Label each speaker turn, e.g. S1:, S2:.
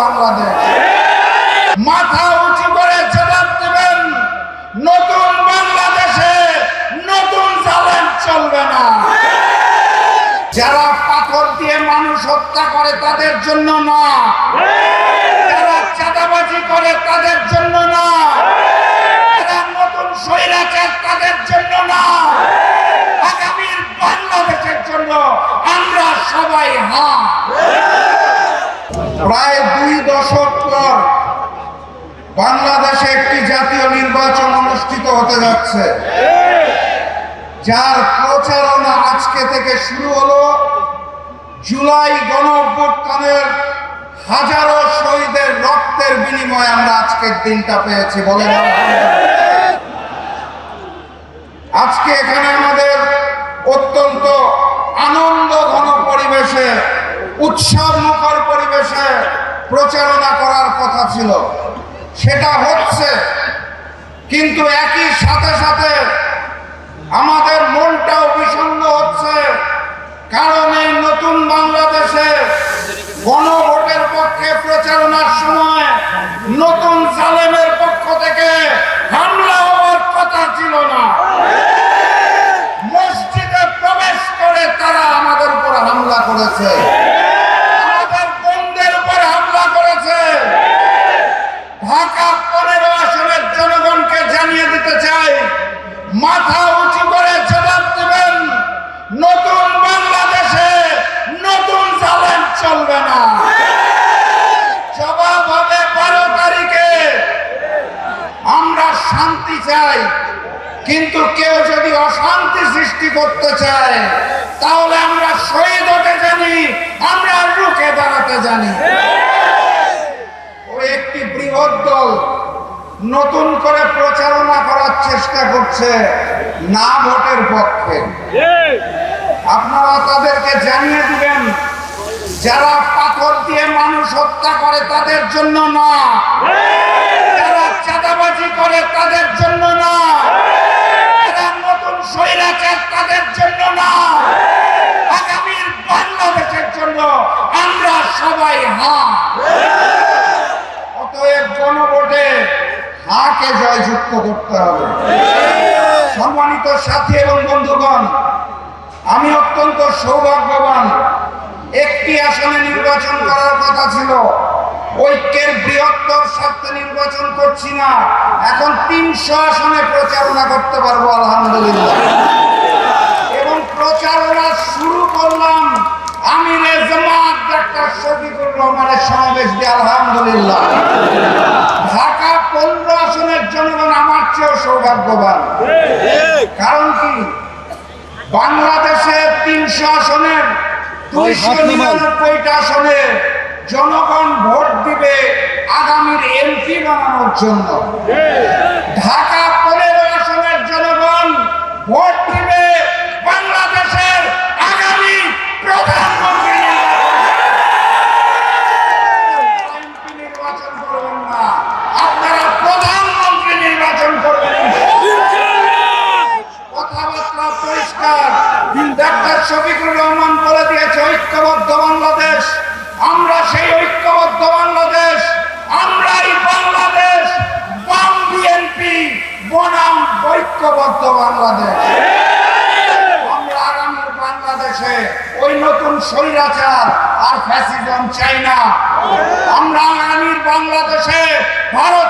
S1: বাংলাদেশ। মাথা উঁচু করে জবাব দেবেন, নতুন বাংলাদেশে নতুন জালেম চলবে না। যারা পাথর দিয়ে মানুষ হত্যা করে তাদের জন্য না। যারা চাঁদাবাজি করে তাদের জন্য না। যারা নতুন স্বৈরাচার তাদের জন্য না আগামীর বাংলাদেশের জন্য আমরা সবাই হা প্রায় দুই দশক পর বাংলাদেশে একটি জাতীয় নির্বাচন অনুষ্ঠিত হতে যাচ্ছে। যার প্রচারণা আজকে থেকে শুরু হলো। জুলাই গণ হাজারো শহীদের রক্তের বিনিময়ে আমরা আজকের দিনটা পেয়েছি আলহামদুলিল্লাহ। আজকে এখানে আমাদের অত্যন্ত আনন্দ ঘন পরিবেশে, উৎসব মুখর পরিবেশে প্রচারণা করার কথা ছিল। সেটা হচ্ছে, কিন্তু একই সাথে সাথে আমাদের মনটাও বিষণ্ণ হচ্ছে, কারণ এই নতুন বাংলাদেশে গণভোটের পক্ষে প্রচারণার সময় নতুন সালেমের পক্ষ থেকে হামলা হওয়ার কথা ছিল না। মসজিদে প্রবেশ করে তারা আমাদের উপর হামলা করেছে। ঢাকা পনেরো আসনের জনগণকে জানিয়ে দিতে চাই, মাথা উঁচু করে জবাব দেবেন, নতুন বাংলাদেশে নতুন জালেম চলবে না। জবাব হবে বারো তারিখে। আমরা শান্তি চাই, কিন্তু কেউ যদি অশান্তি সৃষ্টি করতে চায়, তাহলে আমরা শহীদ হতে জানি, আমরা রুখে দাঁড়াতে জানি ওই একটি বৃহৎ দল নতুন করে প্রচারণা করার চেষ্টা করছে না ভোটের পক্ষে। আপনারা তাদেরকে জানিয়ে দিবেন, যারা পাথর দিয়ে মানুষ হত্যা করে তাদের জন্য না, যারা চাঁদাবাজি করে তাদের জন্য না যারা নতুন স্বৈরাচার তাদের জন্য না আগামীর বাংলাদেশের জন্য আমরা সবাই হা অতএব গণভোটে হাকে জয়যুক্ত করতে হবে। সম্মানিত সাথী এবং বন্ধুগণ, আমি অত্যন্ত সৌভাগ্যবান। একটি আসনে নির্বাচন করার কথা ছিল। ঐক্যের বৃহত্তর স্বার্থে নির্বাচন করছি না। এখন তিনশো আসনে প্রচারণা করতে পারব, আলহামদুলিল্লাহ। এবং প্রচারণা শুরু করলাম জামাত, ডাক্তার শফিকুর রহমানের সমাবেশ দিয়ে, আলহামদুলিল্লাহ। ঢাকা পনেরো চেয়েও সৌভাগ্যবান। কারণ কি? বাংলাদেশের তিনশো আসনের দুইশো নিরানব্বইটা আসনে জনগণ ভোট দিবে আগামীর এমপি বানানোর জন্য ঢাকা পনেরো আসনের জনগণ ভোট দিবে বাংলাদেশের আগামী প্রধানমন্ত্রী এমপি নির্বাচন করবেন না আপনারা প্রধানমন্ত্রী নির্বাচন করবেন কথাবার্তা পরিষ্কার ডাক্তার শফিকুর রহমান বলে দিয়েছে ঐক্যবদ্ধ বাংলাদেশ আমরা সেই ঐক্যবদ্ধ বাংলাদেশ আমরাই বাংলাদেশ বাম বিএনপি বনাম ঐক্যবদ্ধ বাংলাদেশ। আমরা আর ফ্যাসিজম চাই আমরা বাংলাদেশে ভারতীয়